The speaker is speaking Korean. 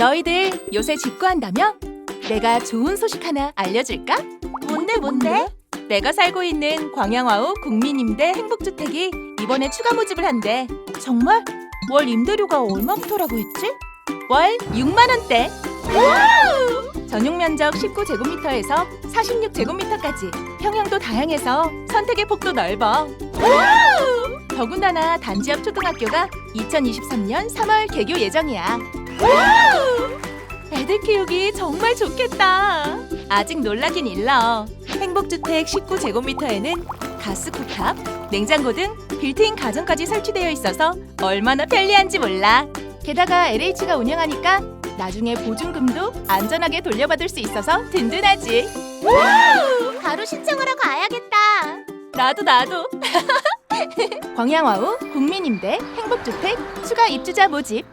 너희들 요새 집 구한다며? 내가 좋은 소식 하나 알려줄까? 뭔데 뭔데? 내가 살고 있는 광양와우 국민임대 행복주택이 이번에 추가 모집을 한대. 정말? 월 임대료가 얼마부터라고 했지? 월 6만 원대. 전용 면적 19제곱미터에서 46제곱미터까지 평형도 다양해서 선택의 폭도 넓어. 더군다나 단지 앞 초등학교가 2023년 3월 개교 예정이야. 애들 키우기 정말 좋겠다. 아직 놀라긴 일러. 행복주택 19제곱미터에는 가스 쿡탑, 냉장고 등 빌트인 가전까지 설치되어 있어서 얼마나 편리한지 몰라. 게다가 LH가 운영하니까 나중에 보증금도 안전하게 돌려받을 수 있어서 든든하지. 바로 신청하러 가야겠다. 나도 나도. 광양와우 국민임대 행복주택 추가 입주자 모집